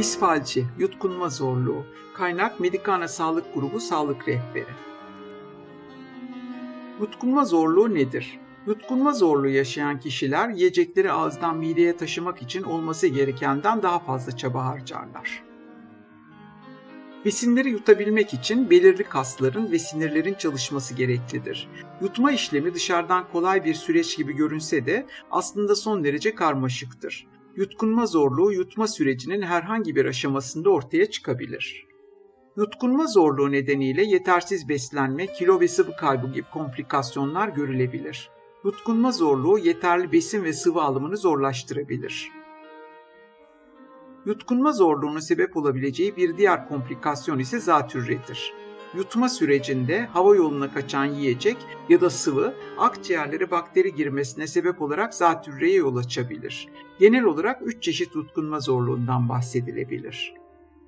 Disfalci, yutkunma zorluğu. Kaynak Medikana Sağlık Grubu Sağlık Rehberi. Yutkunma zorluğu nedir? Yutkunma zorluğu yaşayan kişiler yiyecekleri ağızdan mideye taşımak için olması gerekenden daha fazla çaba harcarlar. Besinleri yutabilmek için belirli kasların ve sinirlerin çalışması gereklidir. Yutma işlemi dışarıdan kolay bir süreç gibi görünse de aslında son derece karmaşıktır. Yutkunma zorluğu yutma sürecinin herhangi bir aşamasında ortaya çıkabilir. Yutkunma zorluğu nedeniyle yetersiz beslenme, kilo ve sıvı kaybı gibi komplikasyonlar görülebilir. Yutkunma zorluğu yeterli besin ve sıvı alımını zorlaştırabilir. Yutkunma zorluğuna sebep olabileceği bir diğer komplikasyon ise zatürredir. Yutma sürecinde hava yoluna kaçan yiyecek ya da sıvı akciğerlere bakteri girmesine sebep olarak zatürreye yol açabilir. Genel olarak 3 çeşit yutkunma zorluğundan bahsedilebilir.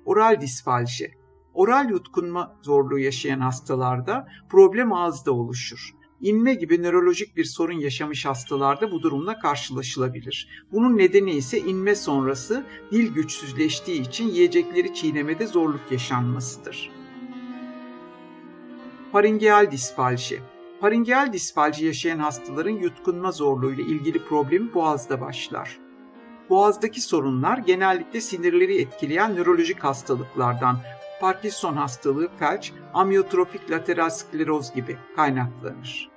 Oral disfalji Oral yutkunma zorluğu yaşayan hastalarda problem ağızda oluşur. İnme gibi nörolojik bir sorun yaşamış hastalarda bu durumla karşılaşılabilir. Bunun nedeni ise inme sonrası dil güçsüzleştiği için yiyecekleri çiğnemede zorluk yaşanmasıdır. Faringeal disfalji Faringeal disfalji yaşayan hastaların yutkunma zorluğu ile ilgili problemi boğazda başlar. Boğazdaki sorunlar genellikle sinirleri etkileyen nörolojik hastalıklardan, Parkinson hastalığı, felç, amyotrofik lateral skleroz gibi kaynaklanır.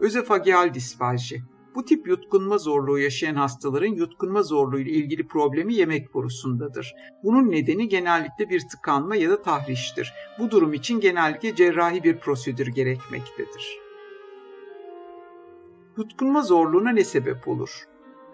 Özefageal disfalji bu tip yutkunma zorluğu yaşayan hastaların yutkunma zorluğu ile ilgili problemi yemek borusundadır. Bunun nedeni genellikle bir tıkanma ya da tahriştir. Bu durum için genellikle cerrahi bir prosedür gerekmektedir. Yutkunma zorluğuna ne sebep olur?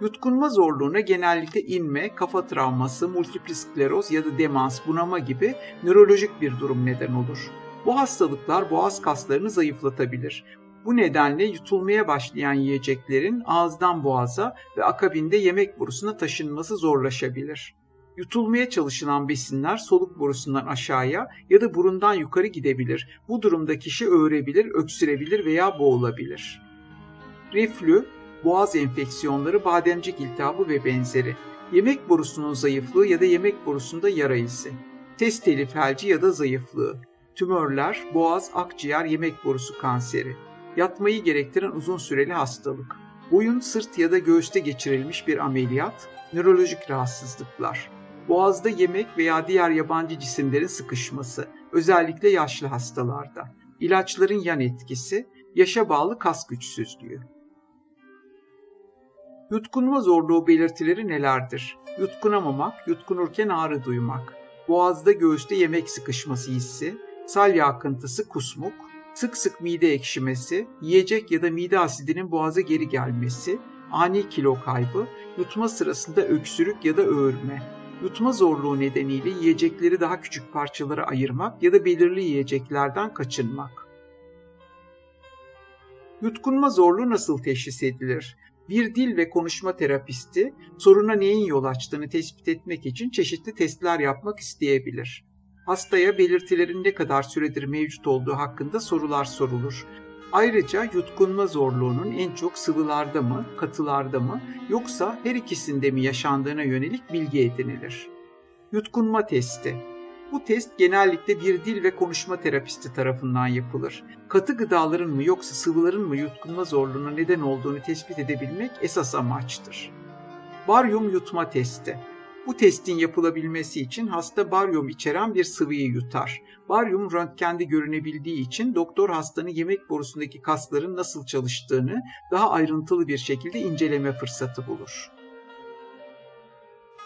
Yutkunma zorluğuna genellikle inme, kafa travması, multipli skleroz ya da demans, bunama gibi nörolojik bir durum neden olur. Bu hastalıklar boğaz kaslarını zayıflatabilir. Bu nedenle yutulmaya başlayan yiyeceklerin ağızdan boğaza ve akabinde yemek borusuna taşınması zorlaşabilir. Yutulmaya çalışılan besinler soluk borusundan aşağıya ya da burundan yukarı gidebilir. Bu durumda kişi öğrebilir, öksürebilir veya boğulabilir. Reflü, boğaz enfeksiyonları, bademcik iltihabı ve benzeri. Yemek borusunun zayıflığı ya da yemek borusunda yara izi. Test telif felci ya da zayıflığı. Tümörler, boğaz, akciğer, yemek borusu kanseri yatmayı gerektiren uzun süreli hastalık, boyun, sırt ya da göğüste geçirilmiş bir ameliyat, nörolojik rahatsızlıklar, boğazda yemek veya diğer yabancı cisimlerin sıkışması, özellikle yaşlı hastalarda, ilaçların yan etkisi, yaşa bağlı kas güçsüzlüğü. Yutkunma zorluğu belirtileri nelerdir? Yutkunamamak, yutkunurken ağrı duymak, boğazda göğüste yemek sıkışması hissi, salya akıntısı, kusmuk, sık sık mide ekşimesi, yiyecek ya da mide asidinin boğaza geri gelmesi, ani kilo kaybı, yutma sırasında öksürük ya da öğürme, yutma zorluğu nedeniyle yiyecekleri daha küçük parçalara ayırmak ya da belirli yiyeceklerden kaçınmak. Yutkunma zorluğu nasıl teşhis edilir? Bir dil ve konuşma terapisti soruna neyin yol açtığını tespit etmek için çeşitli testler yapmak isteyebilir hastaya belirtilerin ne kadar süredir mevcut olduğu hakkında sorular sorulur. Ayrıca yutkunma zorluğunun en çok sıvılarda mı, katılarda mı yoksa her ikisinde mi yaşandığına yönelik bilgi edinilir. Yutkunma testi bu test genellikle bir dil ve konuşma terapisti tarafından yapılır. Katı gıdaların mı yoksa sıvıların mı yutkunma zorluğuna neden olduğunu tespit edebilmek esas amaçtır. Baryum yutma testi bu testin yapılabilmesi için hasta baryum içeren bir sıvıyı yutar. Baryum röntgende görünebildiği için doktor hastanın yemek borusundaki kasların nasıl çalıştığını daha ayrıntılı bir şekilde inceleme fırsatı bulur.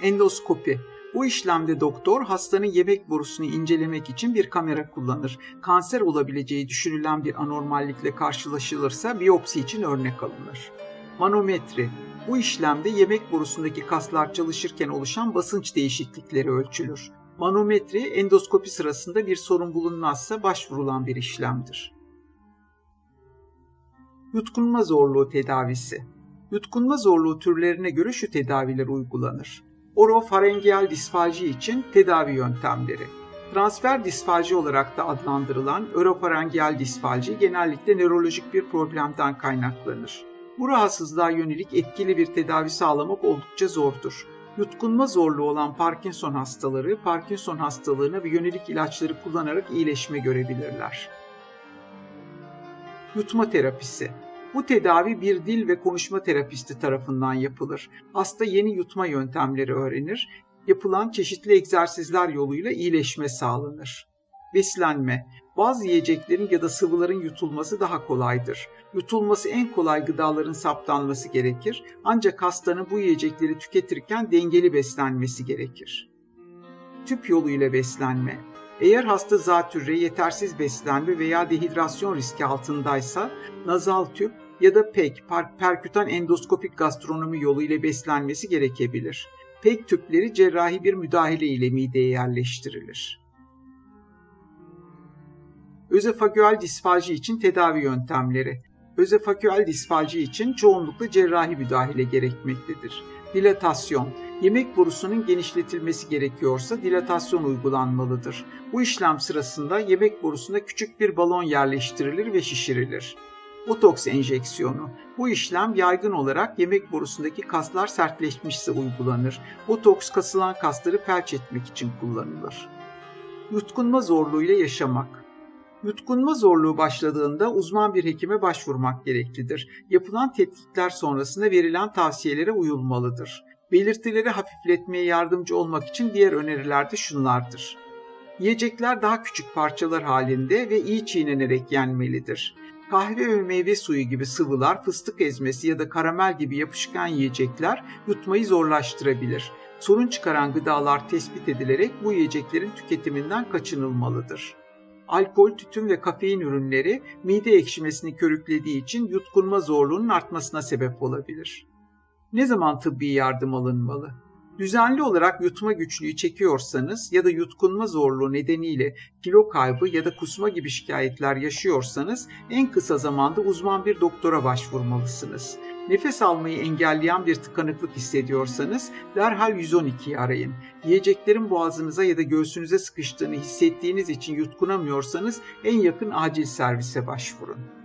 Endoskopi bu işlemde doktor hastanın yemek borusunu incelemek için bir kamera kullanır. Kanser olabileceği düşünülen bir anormallikle karşılaşılırsa biyopsi için örnek alınır. Manometri bu işlemde yemek borusundaki kaslar çalışırken oluşan basınç değişiklikleri ölçülür. Manometri endoskopi sırasında bir sorun bulunmazsa başvurulan bir işlemdir. Yutkunma zorluğu tedavisi Yutkunma zorluğu türlerine göre şu tedaviler uygulanır. Orofarengeal disfaji için tedavi yöntemleri. Transfer disfaji olarak da adlandırılan orofarengeal disfaji genellikle nörolojik bir problemden kaynaklanır. Bu rahatsızlığa yönelik etkili bir tedavi sağlamak oldukça zordur. Yutkunma zorluğu olan Parkinson hastaları, Parkinson hastalığına ve yönelik ilaçları kullanarak iyileşme görebilirler. Yutma terapisi bu tedavi bir dil ve konuşma terapisti tarafından yapılır. Hasta yeni yutma yöntemleri öğrenir. Yapılan çeşitli egzersizler yoluyla iyileşme sağlanır. Beslenme bazı yiyeceklerin ya da sıvıların yutulması daha kolaydır. Yutulması en kolay gıdaların saptanması gerekir. Ancak hastanın bu yiyecekleri tüketirken dengeli beslenmesi gerekir. Tüp yoluyla beslenme. Eğer hasta zatürre, yetersiz beslenme veya dehidrasyon riski altındaysa nazal tüp ya da PEG, perkütan endoskopik gastronomi yolu ile beslenmesi gerekebilir. PEG tüpleri cerrahi bir müdahale ile mideye yerleştirilir. Özofagüal disfalji için tedavi yöntemleri. Özofagüal disfalji için çoğunlukla cerrahi müdahale gerekmektedir. Dilatasyon. Yemek borusunun genişletilmesi gerekiyorsa dilatasyon uygulanmalıdır. Bu işlem sırasında yemek borusuna küçük bir balon yerleştirilir ve şişirilir. Botoks enjeksiyonu. Bu işlem yaygın olarak yemek borusundaki kaslar sertleşmişse uygulanır. Botoks kasılan kasları felç etmek için kullanılır. Yutkunma zorluğuyla yaşamak. Yutkunma zorluğu başladığında uzman bir hekime başvurmak gereklidir. Yapılan tetkikler sonrasında verilen tavsiyelere uyulmalıdır. Belirtileri hafifletmeye yardımcı olmak için diğer öneriler de şunlardır. Yiyecekler daha küçük parçalar halinde ve iyi çiğnenerek yenmelidir. Kahve ve meyve suyu gibi sıvılar, fıstık ezmesi ya da karamel gibi yapışkan yiyecekler yutmayı zorlaştırabilir. Sorun çıkaran gıdalar tespit edilerek bu yiyeceklerin tüketiminden kaçınılmalıdır. Alkol, tütün ve kafein ürünleri mide ekşimesini körüklediği için yutkunma zorluğunun artmasına sebep olabilir. Ne zaman tıbbi yardım alınmalı? Düzenli olarak yutma güçlüğü çekiyorsanız ya da yutkunma zorluğu nedeniyle kilo kaybı ya da kusma gibi şikayetler yaşıyorsanız en kısa zamanda uzman bir doktora başvurmalısınız. Nefes almayı engelleyen bir tıkanıklık hissediyorsanız derhal 112'yi arayın. Yiyeceklerin boğazınıza ya da göğsünüze sıkıştığını hissettiğiniz için yutkunamıyorsanız en yakın acil servise başvurun.